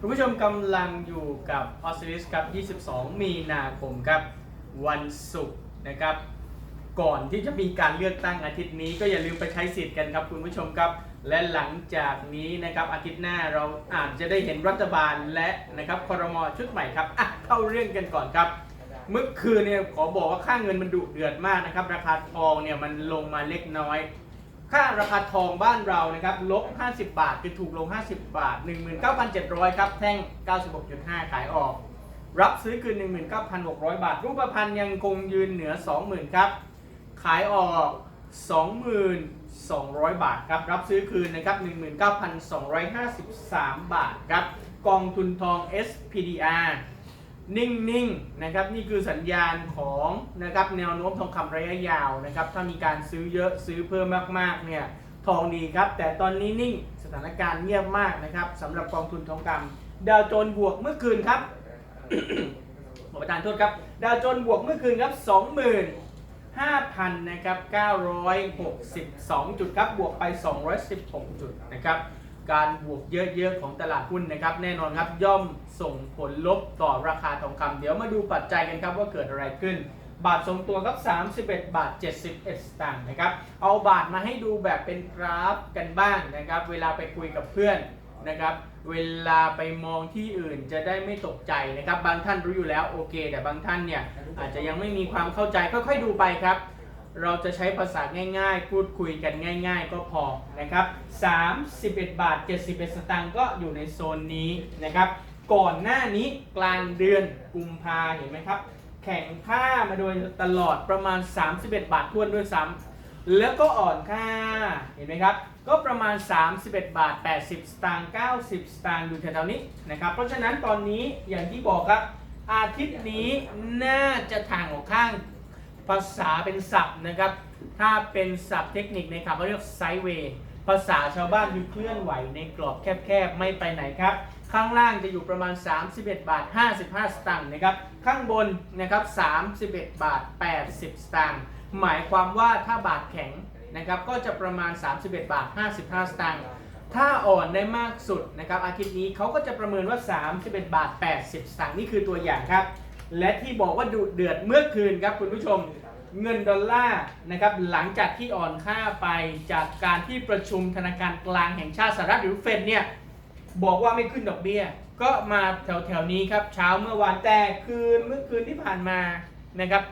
คุณผู้ชมกำลังอยู่กับออสเตรเลียครับ 22 มีนาคมครับ วันศุกร์นะครับ ก่อนที่จะมีการเลือกตั้งอาทิตย์นี้ก็อย่าลืมไปใช้สิทธิ์กันครับคุณผู้ชมครับ และหลังจากนี้นะครับอาทิตย์หน้าเราอาจจะได้เห็นรัฐบาลและนะครับคอรมอชุดใหม่ครับอะเข้าเรื่องกันก่อนครับ เมื่อคืนเนี่ยขอบอกว่าค่าเงินมันดุเดือดมากนะครับ ราคาทองเนี่ยมันลงมาเล็กน้อย ค่าราคาทองบ้านเรานะครับลบ 50 บาทคือถูกลง 50 บาท 19,700 ครับแท่ง 96.5 ขายออก รับซื้อคืน 19,600 บาท รูปพรรณยังคงยืนเหนือ 20,000 ครับ ขายออก2,200 บาทครับ รับซื้อคืนนะครับ 19,253 บาทครับ กองทุนทอง SPDR นิ่งๆนะครับนี่คือสัญญาณของนะครับแนวโน้มทองคำระยะยาวนะครับถ้ามีการซื้อเยอะซื้อเพิ่มมากๆเนี่ยทองดีครับ แต่ตอนนี้นิ่งสถานการณ์เงียบมากนะครับสำหรับกองทุนทองคำดาวโจนบวกเมื่อคืนครับขอประทานโทษครับ ดาวโจนบวกเมื่อคืนครับ 25,000นะครับ962 จุดครับ บวกไป 216 จุดนะครับ การบวกเยอะๆของตลาดหุ้นนะครับ แน่นอนครับย่อมส่งผลลบต่อราคาทองคำเดี๋ยวมาดูปัจจัยกันครับว่าเกิดอะไรขึ้น บาททรงตัวครับ 31 บาท 71 สตางค์นะครับ เอาบาทมาให้ดูแบบเป็นกราฟกันบ้างนะครับ เวลาไปคุยกับเพื่อนนะครับ เวลาไปมองที่อื่นจะได้ไม่ตกใจนะครับ บางท่านรู้อยู่แล้วโอเค แต่บางท่านเนี่ยอาจจะยังไม่มีความเข้าใจค่อยๆดูไปครับ เราจะใช้ภาษาง่ายๆ พูดคุยกันง่าย ๆ ก็พอนะครับ31 บาท 71 สตางค์ก็อยู่ในโซนนี้นะครับ ก่อนหน้านี้กลางเดือนกุมภาเห็นไหมครับ แข่งค่ามาโดยตลอดประมาณ 31 บาททวนด้วยซ้ำแล้วก็อ่อนค่าเห็นไหมครับ ก็ประมาณ 31 บาท 80 สตางค์90 สตางค์อยู่แถวๆนี้นะครับ เพราะฉะนั้นตอนนี้อย่างที่บอกครับ อาทิตย์นี้น่าจะทางออกข้าง ภาษาเป็นศัพท์นะครับ ถ้าเป็นศัพท์เทคนิคในข่าวเขาเรียกไซเวย์ภาษาชาวบ้านคือเคลื่อนไหวในกรอบแคบๆ ไม่ไปไหนครับ ข้างล่างจะอยู่ประมาณ 31 บาท 55 สตางค์นะครับ ข้างบนนะครับ 31 บาท 80 สตางค์ หมายความว่าถ้าบาทแข็งนะครับก็จะประมาณ 31 บาท 55 สตางค์ ถ้าอ่อนได้มากสุดนะครับอาทิตย์นี้เขาก็จะประเมินว่า 31 บาท 80 สตางค์นี่คือตัวอย่างครับ และที่บอกว่าดุเดือดเมื่อคืนครับคุณผู้ชม เงินดอลลาร์นะครับหลังจากที่อ่อนค่าไปจากการที่ประชุมธนาคารกลางแห่งชาติสหรัฐหรือเฟดเนี่ยบอกว่าไม่ขึ้นดอกเบี้ย ก็มาแถวแถวๆนี้ครับเช้าเมื่อวานแต่คืนเมื่อคืนที่ผ่านมานะครับ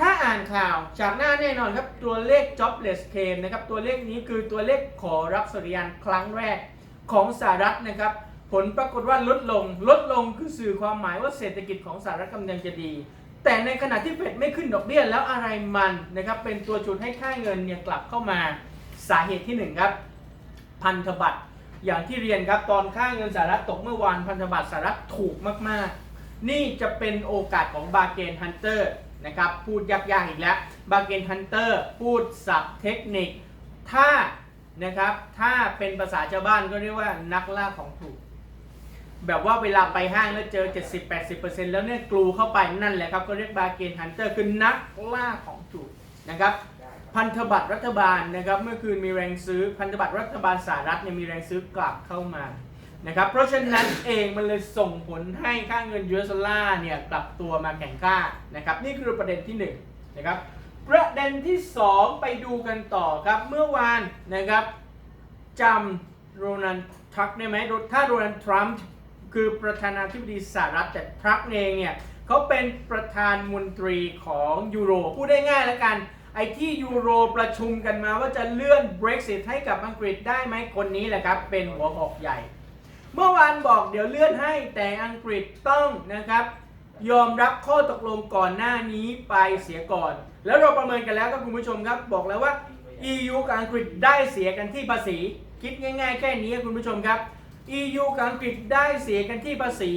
ถ้าอ่านข่าวจากหน้าแน่นอนครับตัวเลข jobless claim นะครับตัวเลขนี้คือตัวเลขขอรับสวัสดิการครั้งแรกของสหรัฐนะครับผลปรากฏว่าลดลงลดลงคือสื่อความหมายว่าเศรษฐกิจของสหรัฐกำลังจะดี แต่ในขณะที่เฟดไม่ขึ้นดอกเบี้ยแล้วอะไรมันนะครับเป็นตัวจุดให้ค่าเงินเนี่ยกลับเข้ามาสาเหตุที่หนึ่งครับพันธบัตรอย่างที่เรียนครับตอนค่าเงินสหรัฐตกเมื่อวานพันธบัตรสหรัฐถูกมากๆ นี่จะเป็นโอกาสของบาเกนฮันเตอร์นะครับพูดยากๆอีกแล้วบาเกนฮันเตอร์พูดศัพท์เทคนิค ถ้านะครับถ้าเป็นภาษาชาวบ้านก็เรียกว่านักล่าของถูก แบบว่าเวลาไปห้างแล้วเจอ 70-80%แล้วเนี่ยกลูเข้าไปนั่นแหละครับ ก็เรียกบาเกนฮันเตอร์คือนักล่าของถูกนะครับ พันธบัตรรัฐบาลนะครับ เมื่อคืนมีแรงซื้อพันธบัตรรัฐบาลสหรัฐเนี่ยมีแรงซื้อกลับเข้ามานะครับ เพราะฉะนั้นเองมันเลยส่งผลให้ค่าเงินยูเอสดอลลาร์เนี่ยกลับตัวมาแข่งค่านะครับ นี่คือประเด็นที่หนึ่งนะครับ ประเด็นที่สองไปดูกันต่อครับ เมื่อวานนะครับจำโรนัลด์ทรัมป์ได้ไหมถ้าโรนัลด์ทรัมป์ คือประธานาธิบดีสหรัฐแต่ทรัมป์เองเนี่ยเขาเป็นประธานมนตรีของยูโรพูดได้ง่ายแล้วกัน ไอ้ที่ยูโรประชุมกันมาว่าจะเลื่อน Brexit ให้กับอังกฤษได้ไหมคนนี้แหละครับ เป็นหัวอกใหญ่ เมื่อวานบอกเดี๋ยวเลื่อนให้แต่อังกฤษต้องนะครับยอมรับข้อตกลงก่อนหน้านี้ไปเสียก่อน แล้วเราประเมินกันแล้วครับคุณผู้ชมครับ บอกแล้วว่า EU กับอังกฤษได้เสียกันที่ภาษี คิดง่าย ๆ แค่นี้คุณผู้ชมครับ EU กับอังกฤษได้เสียกันที่ภาษี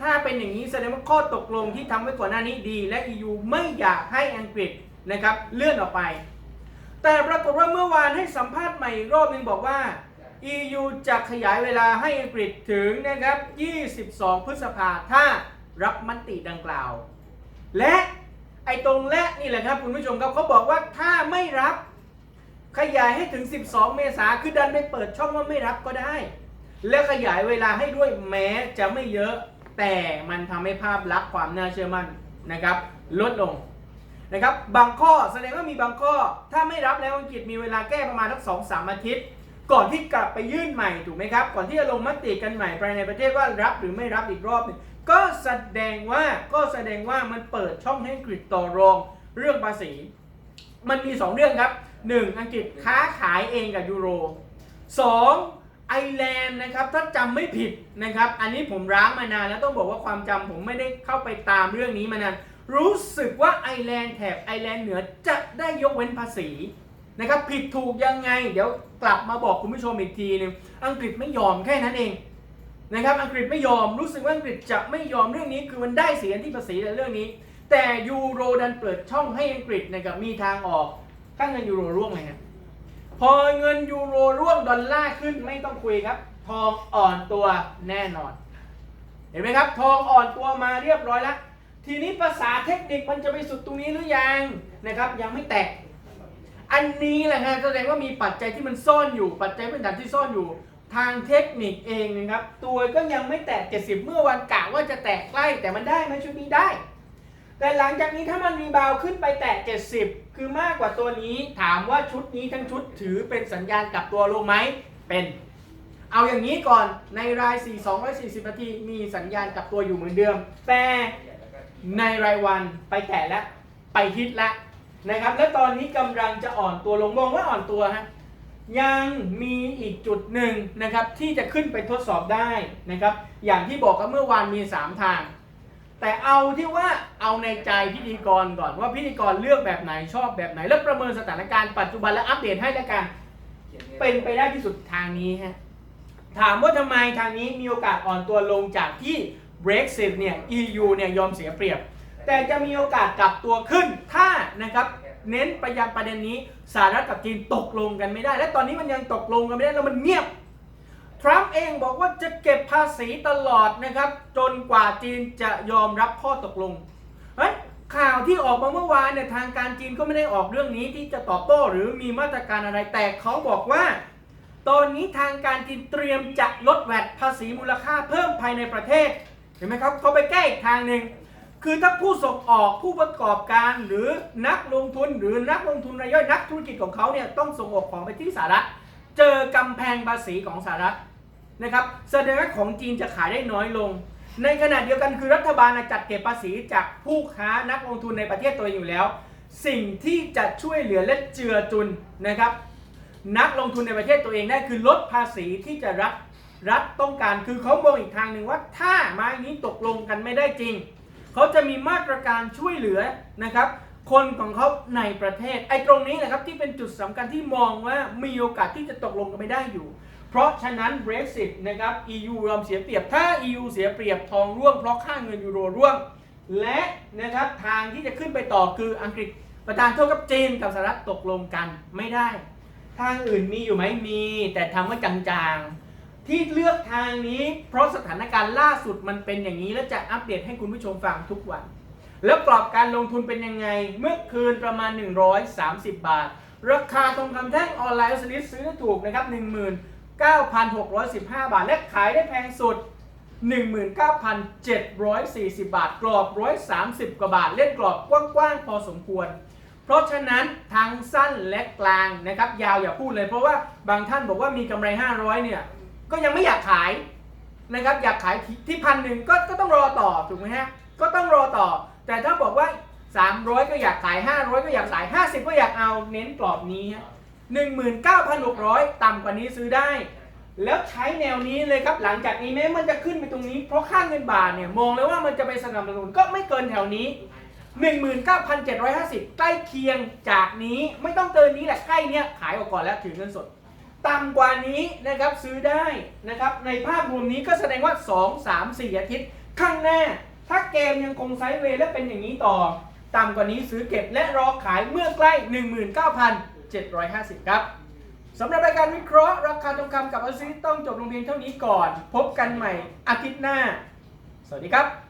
ถ้าเป็นอย่างนี้แสดงว่าข้อตกลงที่ทำไว้ก่อนหน้านี้ดี และ EU ไม่อยากให้อังกฤษนะครับเลื่อนออกไป แต่ปรากฏว่าเมื่อวานให้สัมภาษณ์ใหม่อีกรอบหนึงบอกว่า EU จะขยายเวลาให้อังกฤษถึงนะครับ 22 พฤษภาถ้ารับมติดังกล่าว และไอ้ตรงและนี่แหละครับคุณผู้ชมครับเขาบอกว่าถ้าไม่รับขยายให้ถึง 12 เมษาคือดันไปเปิดช่องว่าไม่รับก็ได้ และขยายเวลาให้ด้วยแม้จะไม่เยอะแต่มันทำให้ภาพลักษณ์ความน่าเชื่อมั่นนะครับ ลดลงนะครับบางข้อแสดงว่ามีบางข้อ ถ้าไม่รับแล้วอังกฤษมีเวลาแก้ประมาณสักสองสามอาทิตย์ ก่อนที่กลับไปยื่นใหม่ถูกไหมครับ ก่อนที่จะลงมติกันใหม่ภายในประเทศว่ารับหรือไม่รับอีกรอบนึงก็แสดงว่าก็แสดงว่ามันเปิดช่องให้อังกฤษต่อรองเรื่องภาษี มันมี 2 เรื่องครับ 1. อังกฤษค้าขายเองกับยูโร 2. ไอแลนด์นะครับถ้าจำไม่ผิดนะครับ อันนี้ผมร้างมานานแล้วต้องบอกว่าความจำผมไม่ได้เข้าไปตามเรื่องนี้มานานรู้สึกว่าไอแลนด์แถบไอแลนด์เหนือจะได้ยกเว้นภาษีนะครับผิดถูกยังไง เดี๋ยวกลับมาบอกคุณผู้ชมอีกทีนึงอังกฤษไม่ยอมแค่นั้นเองนะครับอังกฤษไม่ยอมรู้สึกว่าอังกฤษจะไม่ยอมเรื่องนี้คือมันได้เสียที่ภาษีในเรื่องนี้ แต่ยูโรดันเปิดช่องให้อังกฤษนะครับมีทางออกค่าเงินยูโรร่วงเลยครับ พอเงินยูโรร่วงดอลลาร์ขึ้นไม่ต้องคุยครับ ทองอ่อนตัวแน่นอน เห็นไหมครับ ทองอ่อนตัวมาเรียบร้อยแล้ว ทีนี้ภาษาเทคนิคมันจะไปสุดตรงนี้หรือยังนะครับ ยังไม่แตก อันนี้แหละฮะแสดงว่ามีปัจจัยที่มันซ่อนอยู่ ปัจจัยพื้นฐานที่ซ่อนอยู่ ทางเทคนิคเองนะครับ ตัวก็ยังไม่แตก 70 เมื่อวันกะว่าจะแตกใกล้แต่มันได้ไหมชุดนี้ได้ แต่หลังจากนี้ถ้ามันรีบาวขึ้นไปแตะ 70 คือมากกว่าตัวนี้ ถามว่าชุดนี้ทั้งชุดถือเป็นสัญญาณกลับตัวลงไหม เป็น เอาอย่างนี้ก่อน ในราย 4 240 นาที มีสัญญาณกลับตัวอยู่เหมือนเดิม แต่ในรายวันไปแตะแล้วไปฮิตแล้วนะครับ และตอนนี้กำลังจะอ่อนตัวลง มองว่าอ่อนตัวฮะ ยังมีอีกจุดหนึ่งนะครับที่จะขึ้นไปทดสอบได้นะครับ อย่างที่บอกกันเมื่อวานมี 3 ทาง แต่เอาที่ว่าเอาในใจพิธีกรก่อนว่าพิธีกรเลือกแบบไหนชอบแบบไหน แล้วประเมินสถานการณ์ปัจจุบันและอัปเดตให้แล้วกันเป็นไปได้ที่สุดทางนี้ฮะถามว่าทำไมทางนี้มีโอกาสอ่อนตัวลงจากที่ Brexit เนี่ย EU เนี่ยยอมเสียเปรียบ แต่จะมีโอกาสกลับตัวขึ้นถ้านะครับเน้นไปยังประเด็นนี้สหรัฐกับจีนตกลงกันไม่ได้ และตอนนี้มันยังตกลงกันไม่ได้แล้วมันเงียบ ทรัมป์เองบอกว่าจะเก็บภาษีตลอดนะครับ จนกว่าจีนจะยอมรับข้อตกลงเฮ้ยข่าวที่ออกมาเมื่อวานเนี่ยทางการจีนก็ไม่ได้ออกเรื่องนี้ที่จะตอบโต้หรือมีมาตรการอะไรแต่เขาบอกว่า ตอนนี้ทางการจีนเตรียมจะลดแวดภาษีมูลค่าเพิ่มภายในประเทศเห็นไหมครับเขาไปแก้อีกทางหนึ่งคือถ้าผู้ส่งออกผู้ประกอบการหรือนักลงทุนหรือนักลงทุนรายย่อยนักธุรกิจของเขาเนี่ยต้องส่งออกของไปที่สหรัฐเจอกำแพงภาษีของสหรัฐ นะครับแสดงว่าของจีนจะขายได้น้อยลง ในขณะเดียวกันคือรัฐบาลน่ะจัดเก็บภาษีจากผู้ค้านักลงทุนในประเทศตัวเองอยู่แล้ว สิ่งที่จะช่วยเหลือและเจือจุนนะครับนักลงทุนในประเทศตัวเองได้คือลดภาษีที่จะรัฐรัฐต้องการคือเขามองอีกทางหนึ่งว่าถ้าไม้นี้ตกลงกันไม่ได้จริง เขาจะมีมาตรการช่วยเหลือนะครับ คนของเขาในประเทศไอ้ตรงนี้แหละครับที่เป็นจุดสำคัญที่มองว่ามีโอกาสที่จะตกลงกันไม่ได้อยู่ เพราะฉะนั้น Brexit นะครับ EU ยอมเสียเปรียบ ถ้า EU เสียเปรียบทองร่วงเพราะค่าเงินยูโรร่วง และนะครับทางที่จะขึ้นไปต่อคืออังกฤษประธานโทษกับจีนกับสหรัฐตกลงกันไม่ได้ ทางอื่นมีอยู่ไหมมี แต่ทำว่าจางๆ ที่เลือกทางนี้เพราะสถานการณ์ล่าสุดมันเป็นอย่างนี้ และจะอัปเดตให้คุณผู้ชมฟังทุกวัน แล้วกรอบการลงทุนเป็นยังไง เมื่อคืนประมาณ 130 บาท ราคาทองคำแท่งออนไลน์สลิปซื้อถูกนะครับ 9,615 บาท และขายได้แพงสุด 19,740 บาท กรอบ 130 กว่าบาท เล่นกรอบกว้างๆ พอสมควร เพราะฉะนั้นทั้งสั้นและกลางนะครับ ยาวอย่าพูดเลย เพราะว่าบางท่านบอกว่ามีกำไร 500 เนี่ย ก็ยังไม่อยากขายนะครับ อยากขายที่พันหนึ่งก็ก็ต้องรอต่อ ถูกไหมฮะ ก็ต้องรอต่อ แต่ถ้าบอกว่า 300 ก็อยากขาย 500 ก็อยากขาย 50 ก็อยากเอา เน้นกรอบนี้ฮะ 19,600 ต่ำกว่านี้ซื้อได้ แล้วใช้แนวนี้เลยครับ หลังจากนี้แม้มันจะขึ้นไปตรงนี้ เพราะค่าเงินบาทเนี่ยมองแล้วว่ามันจะไปสนับสนุนก็ไม่เกินแถวนี้ 19,750 ใกล้เคียงจากนี้ไม่ต้องเกินนี้แหละใกล้เนี้ยขายออกก่อนแล้วถือเงินสดต่ำกว่านี้นะครับซื้อได้นะครับในภาพรวมนี้ก็แสดงว่า 2 3 4 อาทิตย์ ข้างหน้า ถ้าเกมยังคงไซด์เวย์และเป็นอย่างนี้ต่อ ต่ำกว่านี้ซื้อเก็บและรอขายเมื่อใกล้ 750 ครับสำหรับรายการวิเคราะห์ราคาทองคำกับอซิต้องจบลงเพียงเท่านี้ก่อน พบกันใหม่อาทิตย์หน้า สวัสดีครับ